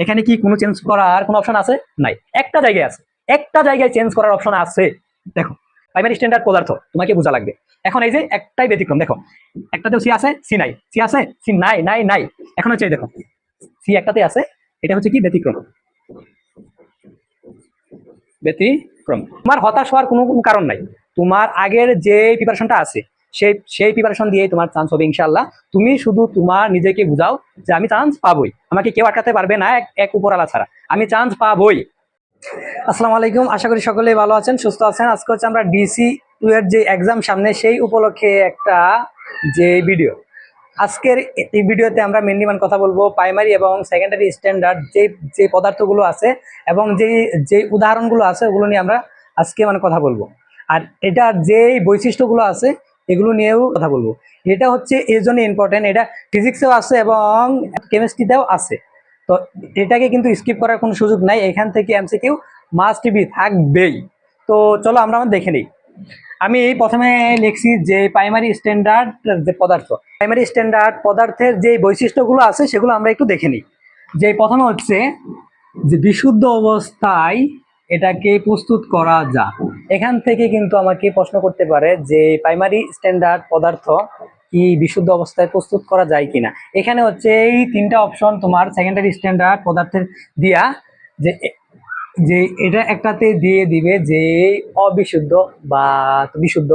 এখানে কি কোনো চেঞ্জ করার কোনো অপশন আছে? নাই। একটা জায়গায় আছে। একটা জায়গায় চেঞ্জ করার অপশন আছে। দেখো প্রাইমারি স্ট্যান্ডার্ড পদার্থ, তোমাকে বোঝা লাগবে। এখন এই যে একটাই ব্যতিক্রম, দেখো, একটাতেও সি আছে সি নাই। সি আছে সি নাই নাই নাই। এখন হচ্ছে দেখো সি একটাতে আছে, এটা হচ্ছে কি? ব্যতিক্রম। ব্যতিক্রম। তোমার হতাশ হওয়ার কোনো কারণ নাই। তোমার আগের যে প্রিপারেশনটা আছে সেই সেই প্রিপারেশন দিয়ে তোমার চান্স হবে ইনশাল্লাহ তুমি শুধু তোমার নিজেকে বুঝাও যে আমি চান্স পাবোই। আমাকে কেউ আটকাতে পারবে না, এক এক উপরালা ছাড়া। আমি চান্স পাবোই। আসসালামু আলাইকুম, আশা করি সকলেই ভালো আছেন, সুস্থ আছেন। আজকে হচ্ছে আমরা ডিসি টু এর যে এক্সাম সামনে, সেই উপলক্ষে একটা যে ভিডিও আজকের এই ভিডিওতে আমরা মেনলি মান কথা বলব প্রাইমারি এবং সেকেন্ডারি স্ট্যান্ডার্ড যে যে পদার্থগুলো আছে এবং যে যে উদাহরণগুলো আছে, ওগুলো নিয়ে আমরা আজকে মানে কথা বলব। আর এটার যে বৈশিষ্ট্যগুলো আছে এগুলো নিয়েও কথা বলব। এটা হচ্ছে এর জন্য ইম্পর্টেন্ট এটা ফিজিক্সেও আছে এবং কেমিস্ট্রিতেও আছে। তো এটাকে কিন্তু স্কিপ করার কোনো সুযোগ নাই, এখান থেকে এমসি এমসিকিউ মাস্ট বি থাকবেই। তো চলো আমরা আমার দেখে নিই। আমি এই প্রথমে লিখছি যে প্রাইমারি স্ট্যান্ডার্ড যে পদার্থ প্রাইমারি স্ট্যান্ডার্ড পদার্থের যে বৈশিষ্ট্যগুলো আছে সেগুলো আমরা একটু দেখে নিই। যে প্রথমে হচ্ছে যে বিশুদ্ধ অবস্থায় এটাকে প্রস্তুত করা যা এখান থেকে কিন্তু আমাকে প্রশ্ন করতে পারে যে, প্রাইমারি স্ট্যান্ডার্ড পদার্থ কি বিশুদ্ধ অবস্থায় প্রস্তুত করা যায় কিনা? এখানে হচ্ছে এই তিনটা অপশন তোমার সেকেন্ডারি স্ট্যান্ডার্ড পদার্থের দিয়া যে যে এটা একটাতে দিয়ে দিবে যে, অবিশুদ্ধ বা বিশুদ্ধ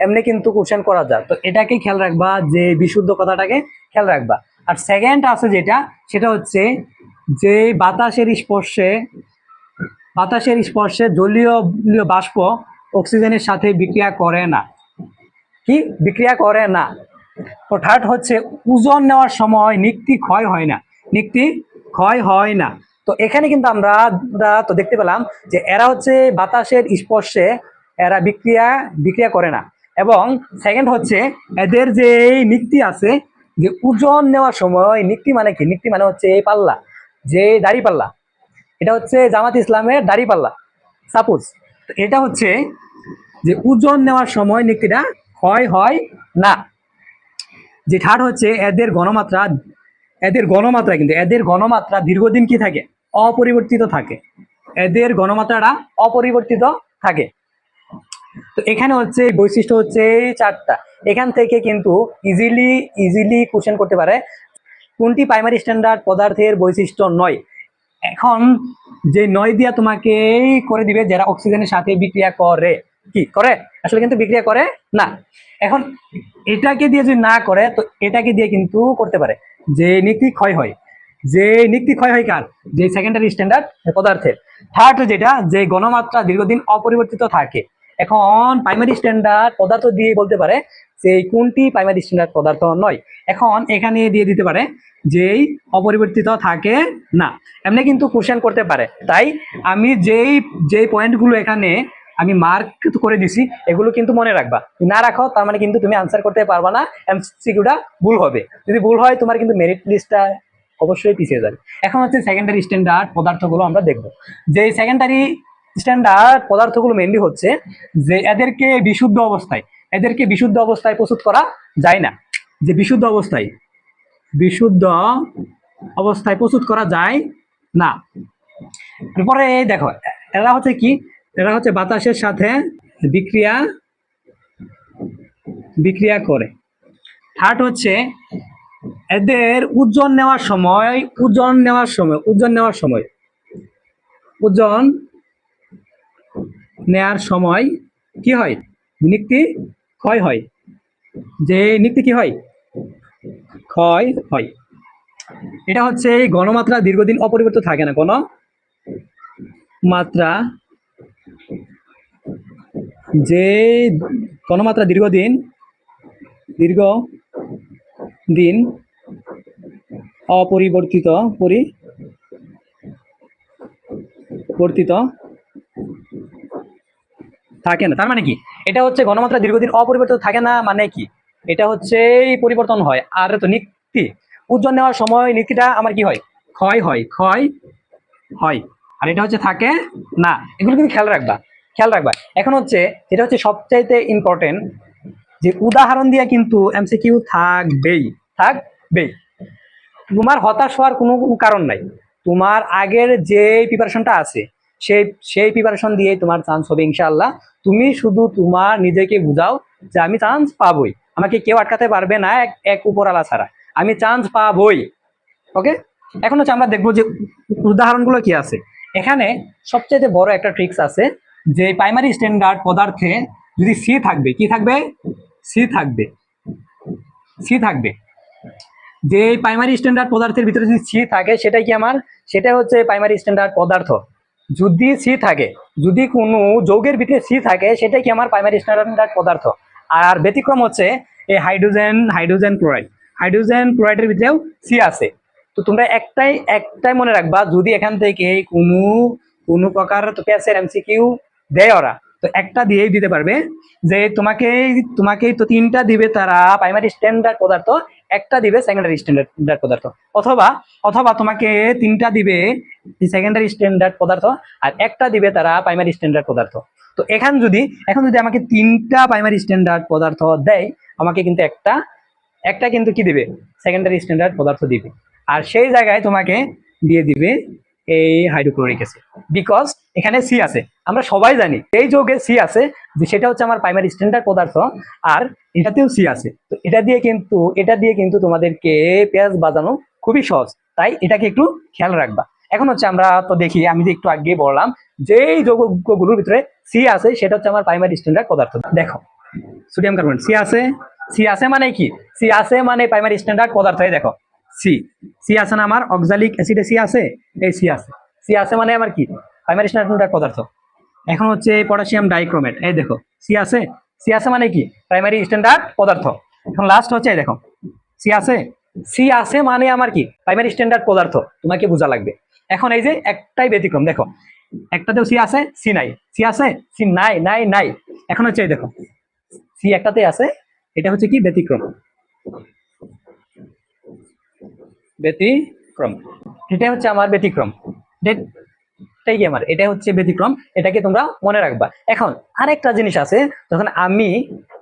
এমনি কিন্তু কোশ্চেন করা যায় তো এটাকে খেয়াল রাখবা যে, বিশুদ্ধ কথাটাকে খেয়াল রাখবা। আর সেকেন্ড আছে যেটা, সেটা হচ্ছে যে, বাতাসের স্পর্শে বাতাসের স্পর্শে জলীয় বাষ্প, অক্সিজেনের সাথে বিক্রিয়া করে না। কি? বিক্রিয়া করে না। তো থার্ড হচ্ছে, ওজন নেওয়ার সময় নিক্তি ক্ষয় হয় না। নিক্তি ক্ষয় হয় না। তো এখানে কিন্তু আমরা তো দেখতে পেলাম যে এরা হচ্ছে বাতাসের স্পর্শে এরা বিক্রিয়া বিক্রিয়া করে না। এবং সেকেন্ড হচ্ছে, এদের যে নিক্তি আছে, যে ওজন নেওয়ার সময়, নিক্তি মানে কি? নিক্তি মানে হচ্ছে এই পাল্লা, যে দাড়ি পাল্লা। এটা হচ্ছে জামাত ইসলামের দাড়ি পাল্লা সাপোজ এটা হচ্ছে যে ওজন নেওয়ার সময় নিক্তিটা ক্ষয় হয় না। যে থার্ড হচ্ছে, এদের গণমাত্রা এদের গণমাত্রা কিন্তু, এদের গণমাত্রা দীর্ঘদিন কি থাকে? অপরিবর্তিত থাকে। এদের গণমাত্রাটা অপরিবর্তিত থাকে। তো এখানে হচ্ছে, বৈশিষ্ট্য হচ্ছে চারটা। এখান থেকে কিন্তু ইজিলি ইজিলি কোশ্চেন করতে পারে। কোনটি প্রাইমারি স্ট্যান্ডার্ড পদার্থের বৈশিষ্ট্য নয়? এখন যে নয় দিয়া তোমাকে করে দিবে যারা অক্সিজেনের সাথে বিক্রিয়া করে। কি, করে? আসলে কিন্তু বিক্রিয়া করে না। এখন এটাকে দিয়ে যদি না করে, তো এটাকে দিয়ে কিন্তু করতে পারে। যে নীতি ক্ষয় হয়। যে নীতি ক্ষয় হয় কার? যে সেকেন্ডারি স্ট্যান্ডার্ড পদার্থের। থার্ড যেটা, যে গণমাত্রা দীর্ঘদিন অপরিবর্তিত থাকে। এখন প্রাইমারি স্ট্যান্ডার্ড পদার্থ দিয়ে বলতে পারে যে কোনটি প্রাইমারি স্ট্যান্ডার্ড পদার্থ নয়। এখন এখানে দিয়ে দিতে পারে যেই অপরিবর্তিত থাকে না। এমনি কিন্তু কোশ্চেন করতে পারে। তাই আমি যেই যেই পয়েন্টগুলো এখানে আমি মার্ক করে দিছি, এগুলো কিন্তু মনে রাখবা। না রাখো, তার মানে কিন্তু তুমি আনসার করতে পারবা না এমসিকিউটা ভুল হবে। যদি ভুল হয়, তোমার কিন্তু মেরিট লিস্টটা অবশ্যই পিছিয়ে যাবে। এখন হচ্ছে সেকেন্ডারি স্ট্যান্ডার্ড পদার্থগুলো আমরা দেখব। যে সেকেন্ডারি স্ট্যান্ডার্ড পদার্থগুলো মেনলি হচ্ছে যে এদেরকে বিশুদ্ধ অবস্থায়, এদেরকে বিশুদ্ধ অবস্থায় প্রস্তুত করা যায় না। যে বিশুদ্ধ অবস্থায় বিশুদ্ধ অবস্থায় প্রস্তুত করা যায় না। এরপরে দেখো, এরা হচ্ছে কি? এরা হচ্ছে বাতাসের সাথে বিক্রিয়া বিক্রিয়া করে। থার্ড হচ্ছে এদের ওজন নেওয়ার সময় ওজন নেওয়ার সময় ওজন নেওয়ার সময়। ওজন নেয়ার সময় কি হয়? নিক্তি ক্ষয় হয়। যে নিক্তি কি হয়? ক্ষয় হয়। এটা হচ্ছে এই গণমাত্রা দীর্ঘদিন অপরিবর্তিত থাকে না। কোনো মাত্রা যে গণমাত্রা দীর্ঘদিন দীর্ঘ দিন অপরিবর্তিত পরিবর্তিত থাকে না। তার মানে কি? এটা হচ্ছে গণমাত্রা দীর্ঘদিন অপরিবর্তিত থাকে না মানে কি? এটা হচ্ছে পরিবর্তন হয়। আর তো নিক্তি ওজন নেওয়ার সময় নীতিটা আমার কি হয়? ক্ষয় হয় ক্ষয় হয়। আর এটা হচ্ছে থাকে না। এগুলো কিন্তু খেয়াল রাখবা খেয়াল রাখবা। এখন হচ্ছে এটা হচ্ছে সবচাইতে ইম্পর্টেন্ট যে উদাহরণ দিয়ে কিন্তু এমসিকিউ থাকবেই থাকবেই। তোমার হতাশ হওয়ার কোনো কারণ নাই। তোমার আগের যে প্রিপারেশনটা আছে সেই সেই প্রিপারেশন দিয়ে তোমার চান্স হবে ইনশাআল্লাহ। তুমি শুধু তোমার নিজেকে বুঝাও যে আমি চান্স পাবই। আমাকে কেউ আটকাতে পারবে না এক এক উপরালা ছাড়া। আমি চান্স পাবই। ওকে এখন হচ্ছে আমরা দেখব যে উদাহরণগুলো কি আছে। এখানে সবচেয়ে বড় একটা ট্রিক্স আছে যে প্রাইমারি স্ট্যান্ডার্ড পদার্থে যদি সি থাকবে, কি থাকবে? সি থাকবে। সি থাকবে। যে প্রাইমারি স্ট্যান্ডার্ড পদার্থের ভিতরে যদি সি থাকে, সেটাই কি আমার? সেটা হচ্ছে প্রাইমারি স্ট্যান্ডার্ড পদার্থ। যদি সি থাকে, যদি কোনো যৌগের ভিতরে সি থাকে, সেটাই কি আমার প্রাইমারি স্ট্যান্ডার্ড পদার্থ? আর ব্যতিক্রম হচ্ছে এই হাইড্রোজেন হাইড্রোজেন ক্লোরাইড হাইড্রোজেন ক্লোরাইডের ভিতরেও সি আছে। তো তোমরা একটাই একটাই মনে রাখবা, যদি এখান থেকে কোনো কোনো প্রকার প্যাসের এমসিকিউ দেয় ওরা, তো একটা দিয়েই দিতে পারবে যে তোমাকে তোমাকে তো তিনটা দিবে তারা প্রাইমারি স্ট্যান্ডার্ড পদার্থ একটা দিবে সেকেন্ডারি স্ট্যান্ডার্ড পদার্থ। অথবা অথবা তোমাকে তিনটা দিবে সেকেন্ডারি স্ট্যান্ডার্ড পদার্থ আর একটা দিবে তারা প্রাইমারি স্ট্যান্ডার্ড পদার্থ। তো এখান যদি, এখন যদি আমাকে তিনটা প্রাইমারি স্ট্যান্ডার্ড পদার্থ দেয়, আমাকে কিন্তু একটা একটা কিন্তু কি দিবে? সেকেন্ডারি স্ট্যান্ডার্ড পদার্থ দিবে। আর সেই জায়গায় তোমাকে দিয়ে দিবে এই হাইড্রোক্লোরিক অ্যাসিড বিকজ এখানে সি আছে। আমরা সবাই জানি, এই যোগে সি আছে, যে সেটা হচ্ছে আমার প্রাইমারি স্ট্যান্ডার্ড পদার্থ আর এটাতেও সি আছে। তো এটা দিয়ে কিন্তু, এটা দিয়ে কিন্তু তোমাদেরকে পেঁয়াজ বাজানো খুবই সহজ। তাই এটাকে একটু খেয়াল রাখবা। এখন হচ্ছে আমরা তো দেখি, আমি যে একটু আগে বললাম যেই যৌগগুলোর ভিতরে সি আছে, সেটা হচ্ছে আমার প্রাইমারি স্ট্যান্ডার্ড পদার্থ। দেখো সোডিয়াম কার্বনেট সি আছে সি আছে মানে কি? সি আছে মানে প্রাইমারি স্ট্যান্ডার্ড পদার্থ দেখো সি সি আছে না আমার অক্সালিক অ্যাসিডে সি আছে? এই সি আছে। সি আছে মানে আমার কি? প্রাইমারি স্ট্যান্ডার্ড পদার্থ। এখন হচ্ছে পটাশিয়াম ডাইক্রোমেট এই দেখো সি আছে? সি আছে মানে কি? প্রাইমারি স্ট্যান্ডার্ড পদার্থ। এখন লাস্ট হচ্ছে এই দেখো সি আছে? সি আছে মানে আমার কি? প্রাইমারি স্ট্যান্ডার্ড পদার্থ। তোমাকে বোঝা লাগবে। এখন এই যে একটাই ব্যতিক্রম, দেখো, একটাতেও সি আছে সি নাই। সি আছে সি নাই নাই নাই। এখন হচ্ছে এই দেখো সি একটাতে আছে, এটা হচ্ছে কি? ব্যতিক্রম। ব্যতিক্রম। এটা হচ্ছে আমার ব্যতিক্রম। এটাই আমার? এটা হচ্ছে ব্যতিক্রম, এটাকে তোমরা মনে রাখবা। এখন, আরেকটা জিনিস আছে, যখন আমি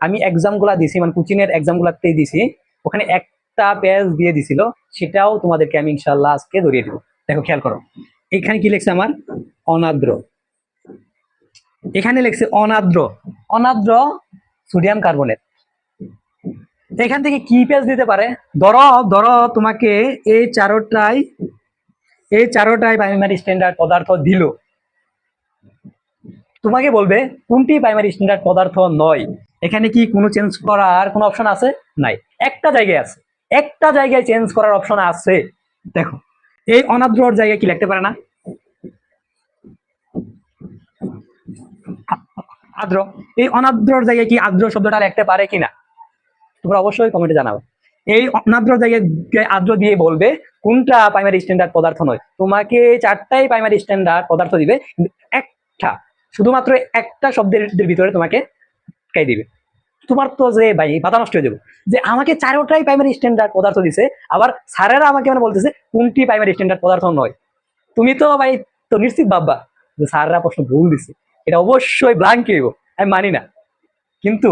আমি এক্সামগুলা দিছি মানে কোচিং এর এক্সাম গুলাতে দিছি, ওখানে একটা পেজ দিয়ে দিছিল, সেটাও তোমাদেরকে আমি ইনশাল্লাহ আজকে ধরিয়ে দিব। দেখো, খেয়াল করো। এখানে কি লিখছে আমার? অনাদ্র এখানে লিখছে অনাদ্র অনাদ্র সোডিয়াম কার্বনেট। এখান থেকে কি পেজ দিতে পারে? ধরো ধরো তোমাকে এই চারোটাই এই চারোটাই প্রাইমারি স্ট্যান্ডার্ড পদার্থ দিল। তোমাকে বলবে, কোনটি প্রাইমারি স্ট্যান্ডার্ড পদার্থ নয়? এখানে কি কোনো চেঞ্জ করার কোনো অপশন আছে? নাই। একটা জায়গায় আছে। একটা জায়গায় চেঞ্জ করার অপশন আছে। দেখো, এই অনাদ্রর জায়গায় কি লিখতে পারে না? আদ্র এই অনাদ্রর জায়গায় কি আদ্র শব্দটা লিখতে পারে কিনা? তোমরা অবশ্যই কমেন্টে জানাবে। এই অনাদ্র জায়গায় আদ্র দিয়ে বলবে, কোনটা প্রাইমারি স্ট্যান্ডার্ড পদার্থ নয়? তোমাকে চারটাই প্রাইমারি স্ট্যান্ডার্ড পদার্থ দিবে, একটা, শুধুমাত্র একটা শব্দের ভিতরে তোমাকে কাই দিবে? তোমার তো যে ভাই, মাথা নষ্ট হয়ে যাবে। যে আমাকে চারোটাই প্রাইমারি স্ট্যান্ডার্ড পদার্থ দিছে, আবার স্যারেরা আমাকে মানে বলতেছে, কোনটি প্রাইমারি স্ট্যান্ডার্ড পদার্থ নয়? তুমি তো ভাই, তো নিশ্চিত ভাববা যে স্যাররা প্রশ্ন ভুল দিছে। এটা অবশ্যই ব্লাঙ্ক আমি মানি না। কিন্তু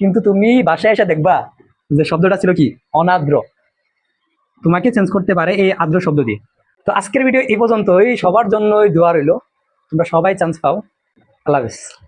কিন্তু তুমি বাসায় এসে দেখবা যে শব্দটা ছিল কি? অনাদ্র। তোমাকে চেঞ্জ করতে পারে এই আদ্র শব্দ দিয়ে। তো আজকের ভিডিও এই পর্যন্তই। সবার জন্যই দোয়া রইল। তোমরা সবাই চান্স পাও। আল্লাহ হাফেজ।